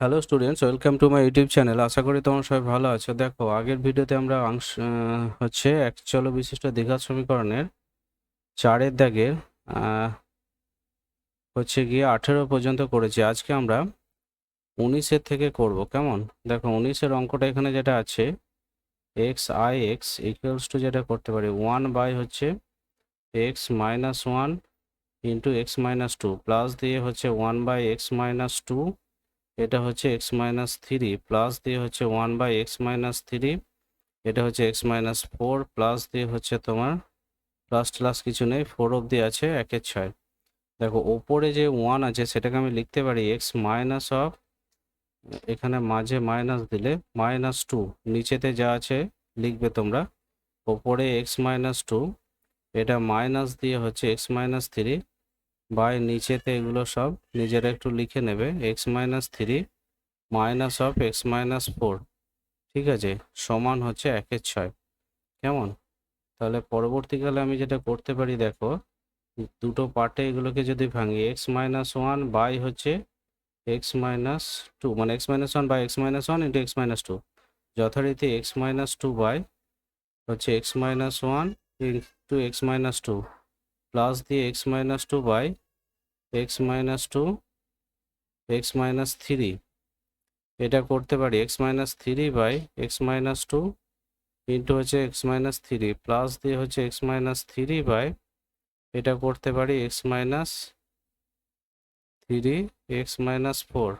Hello students welcome to my YouTube channel আশা করি তোমরা সবাই ভালো আছো। দেখো, আগের ভিডিওতে আমরা অংশ হচ্ছে এক চল বিশিষ্ট দীঘা সমীকরণের চারের দাগের হচ্ছে গিয়ে আঠেরো পর্যন্ত করেছি। আজকে আমরা উনিশের থেকে করব, কেমন? দেখো, উনিশের অঙ্কটা এখানে যেটা আছে X I X equals to যেটা করতে পারি ওয়ান বাই হচ্ছে X minus one into X minus two plus দিয়ে হচ্ছে one by X minus two এটা হচ্ছে এক্স মাইনাস থ্রি প্লাস দিয়ে হচ্ছে one by X minus three এটা হচ্ছে এক্স মাইনাস ফোর প্লাস দিয়ে হচ্ছে তোমার প্লাস প্লাস কিছু নেই ফোর অবধি আছে একের ছয়। দেখো, ওপরে যে ওয়ান আছে, সেটাকে আমি লিখতে পারি এক্স মাইনাস অফ এখানে মাঝে মাইনাস দিলে মাইনাস টু নিচেতে যা আছে লিখবে তোমরা। ওপরে এক্স মাইনাস টু এটা মাইনাস দিয়ে হচ্ছে এক্স মাইনাস থ্রি বাই নিচেতে এগুলো সব নিজেরা একটু লিখে নেবে X minus three minus of X minus four ঠিক আছে সমান হচ্ছে একের ছয় কেমন তাহলে পরবর্তীকালে আমি যেটা করতে পারি দেখো দুটো পার্টে এগুলোকে যদি ভাঙি এক্স মাইনাস ওয়ান বাই হচ্ছে এক্স মাইনাস টু মানে X minus one by X minus one into X minus two যথারীতি এক্স মাইনাস টু বাই হচ্ছে X minus one into X minus two plus দিয়ে X minus two by X minus two X minus three এটা করতে পারি X minus three by X minus two into হচ্ছে x minus three plus দিয়ে হচ্ছে x minus three by এটা করতে পারি X minus three X minus four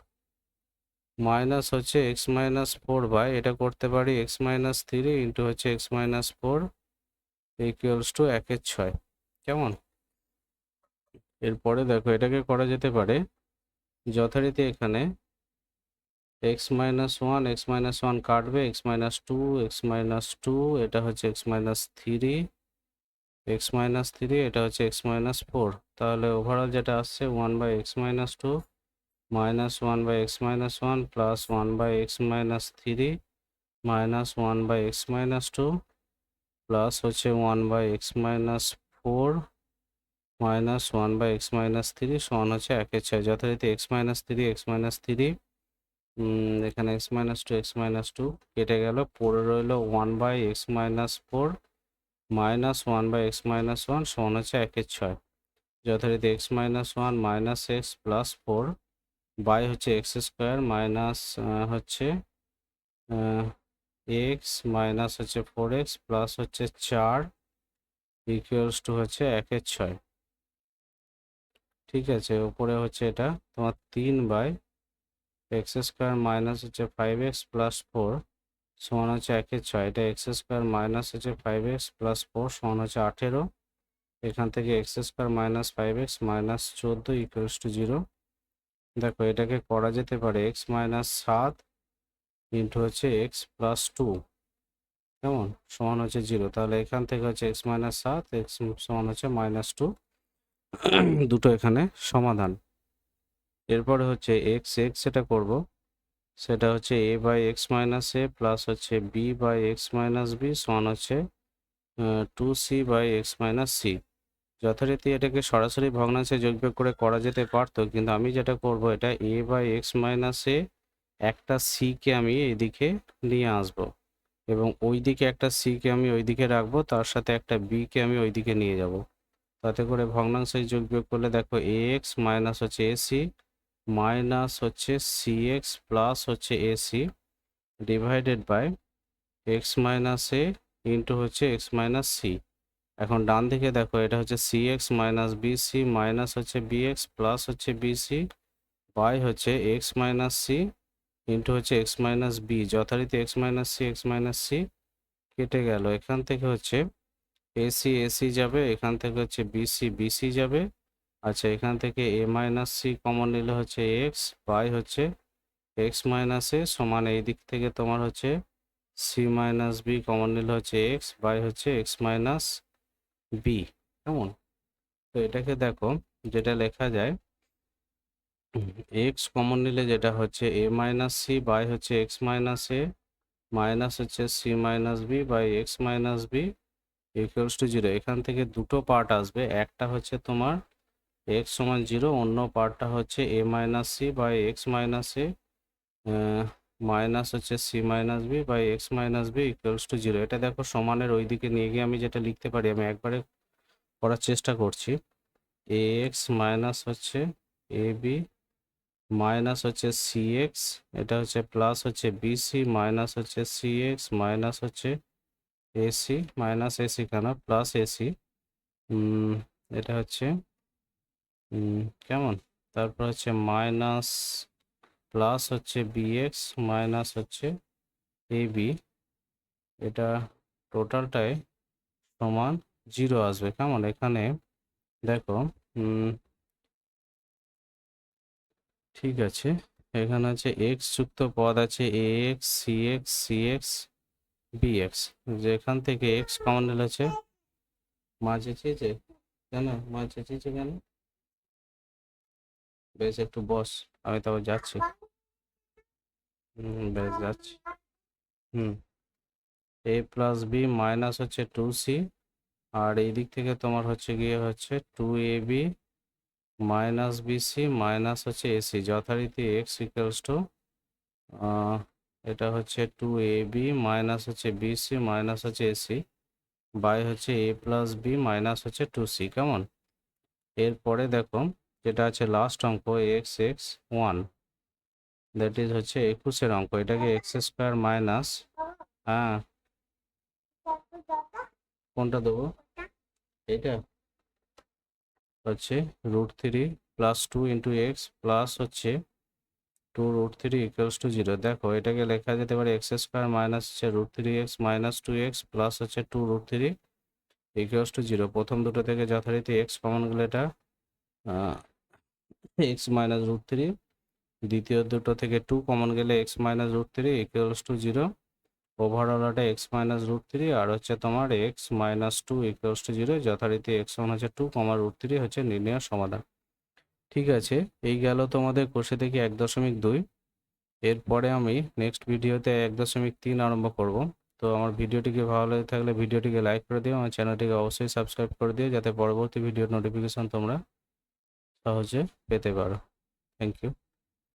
minus হচ্ছে এক্স মাইনাস ফোর বাই এটা করতে পারি এক্স মাইনাস থ্রি ইন্টু হচ্ছে X minus four equals to একের ছয় কেমন এরপরে দেখো এটাকে করা যেতে পারে যথারীতি এখানে X minus one X minus one কাটবে X minus two X minus two এটা হচ্ছে X minus three X minus three এটা হচ্ছে এক্স মাইনাস ফোর তাহলে ওভারঅল যেটা আসছে one by X minus two minus one by X minus one plus one by X minus three minus one by X minus two plus হচ্ছে one by X minus four minus one by X minus three সমান হচ্ছে একের ছয়। যথারীতি X minus three, X minus three এখানে X minus two, X minus two কেটে গেল। পড়ে রইল one by X minus four minus one by X minus one সমান হচ্ছে একের ছয়। যথারীতি X minus one minus X plus four by হচ্ছে এক্স স্কোয়ার মাইনাস হচ্ছে এক্স মাইনাস হচ্ছে ফোর এক্স প্লাস হচ্ছে চার ইকুয়ালস টু হচ্ছে একের ছয়। ঠিক আছে, উপরে হচ্ছে এটা, তোমার তিন বাই এক্স স্কোয়ার মাইনাস হচ্ছে ফাইভ এক্স প্লাস ফোর সমান হচ্ছে একের ছয়। এটা এক্স স্কোয়ার মাইনাস হচ্ছে ফাইভ এক্স প্লাস ফোর সমান হচ্ছে আঠেরো। এখান থেকে X square minus five X minus চোদ্দ ইকুয়ালস টু জিরো দেখো, এটাকে করা যেতে পারে এক্স মাইনাস সাত ইন্টু হচ্ছে এক্স প্লাস টু। কেমন? সমান হচ্ছে জিরো। তাহলে এখান থেকে হচ্ছে এক্স মাইনাস সাত, এক্স সমান হচ্ছে মাইনাস টু। দুটো এখানে সমাধান। এরপরে হচ্ছে এক্স এক্স যেটা করব, সেটা হচ্ছে A by X minus A plus হচ্ছে B by X minus B সমান হচ্ছে two C by X minus C. যথারীতি এটাকে সরাসরি ভগ্নাংশে যোগবিয়োগ করে করা যেতে পারতো, কিন্তু আমি যেটা করব, এটা A by X minus A একটা সিকে আমি এদিকে নিয়ে আসব। এবং ওই দিকে একটা সিকে আমি ওইদিকে রাখব, তার সাথে একটা বিকে আমি ওইদিকে নিয়ে যাব। তাতে করে ভগ্নাংশে যোগ বিয়োগ করলে দেখো এ এক্স মাইনাস হচ্ছে এসি মাইনাস হচ্ছে সি এক্স প্লাস হচ্ছে AC divided by X minus A into হচ্ছে এক্স মাইনাস সি এখন ডান দিকে দেখো এটা হচ্ছে C X minus BC minus হচ্ছে বিএক্স প্লাস হচ্ছে বিসি বাই হচ্ছে এক্স মাইনাস সি ইন্টু হচ্ছে এক্স মাইনাস বি যথারীতি X minus C X minus C কেটে গেল। এখান থেকে হচ্ছে এসি এসি যাবে, এখান থেকে হচ্ছে বিসি বিসি যাবে। আচ্ছা এখান থেকে এ মাইনাস সি কমন নিলে হচ্ছে এক্স বাই হচ্ছে এক্স মাইনাস এ সমান এই দিক থেকে তোমার হচ্ছে সি মাইনাস বি কমন নিলে হচ্ছে এক্স বাই হচ্ছে এক্স মাইনাস বি কেমন? তো এটাকে দেখো, যেটা লেখা যায় এক্স কমন নিলে যেটা হচ্ছে এ মাইনাস সি বাই হচ্ছে এক্স মাইনাস এ মাইনাস হচ্ছে C minus B by X minus B equals to zero এখান থেকে দুটো পার্ট আসবে, একটা হচ্ছে তোমার এক্স সমান জিরো অন্য পার্টটা হচ্ছে A minus C by X minus A minus হচ্ছে C minus B by X minus B equals to zero এটা দেখো সমানের ওই দিকে নিয়ে গিয়ে আমি যেটা লিখতে পারি, আমি একবারে করার চেষ্টা করছি। এ এক্স মাইনাস হচ্ছে এ বি মাইনাস হচ্ছে সি এক্স এটা হচ্ছে প্লাস হচ্ছে বিসি মাইনাস হচ্ছে সি এক্স মাইনাস হচ্ছে এসি মাইনাস এসি কেন? প্লাস এসি এটা হচ্ছে কেমন? তারপর হচ্ছে মাইনাস প্লাস হচ্ছে বিএক্স মাইনাস হচ্ছে এ বি এটা টোটালটাই সমান জিরো আসবে। কেমন? এখানে দেখো ঠিক আছে। এখানে আছে এক্স যুক্ত পদ আছে A X C X C X BX যেখান থেকে এক্স কমন নিলেছে মা চেঁচিয়েছে কেন মা চেঁচিয়েছে কেন বেশ, একটু বস, আমি তবে যাচ্ছি। হুম, বেশ, যাচ্ছি। হুম। এ প্লাস বি মাইনাস হচ্ছে টু সি আর এই দিক থেকে তোমার হচ্ছে গিয়ে হচ্ছে two A B minus BC minus হচ্ছে এসি, যথারীতি এক্স ইকুয়ালস টু এটা হচ্ছে টু এ বি মাইনাস হচ্ছে বিসি মাইনাস হচ্ছে এসি, বাই হচ্ছে এ প্লাস বি মাইনাস হচ্ছে টু সি কেমন? এরপরে দেখো, যেটা আছে লাস্ট অঙ্ক X X one that is হচ্ছে একুশের অঙ্ক, এটাকে এক্স স্কোয়ার মাইনাস হ্যাঁ কোনটা দেবো? এইটা। হচ্ছে root three plus two into X plus হচ্ছে two root three equals to zero দেখো, এটাকে লেখা যেতে পারে এক্স স্কোয়ার মাইনাস হচ্ছে root three X minus two X plus হচ্ছে two root three equals to zero প্রথম দুটো থেকে যথারীতি এক্স কমন গেলে এটা এক্স মাইনাস রুট থ্রি দ্বিতীয় দুটো থেকে টু কমন গেলে X minus root three equals to zero overall এটা এক্স মাইনাস রুট থ্রি আর হচ্ছে তোমার X minus two equals to zero যথারীতি এক্স ওয়ান হচ্ছে টু কমা রুট থ্রি হচ্ছে নির্ণয় সমাধান। ঠিক আছে, এই গেল তোমাদের কোষে থেকে এক দশমিক দুই। এরপরে আমি নেক্সট ভিডিওতে এক দশমিক তিন আরম্ভ করব। তো আমার ভিডিওটিকে ভালো লেগে থাকলে ভিডিওটিকে লাইক করে দিও, আমার চ্যানেলটিকে অবশ্যই সাবস্ক্রাইব করে দিও, যাতে পরবর্তী ভিডিওর নোটিফিকেশান তোমরা সহজে পেতে পারো। Thank you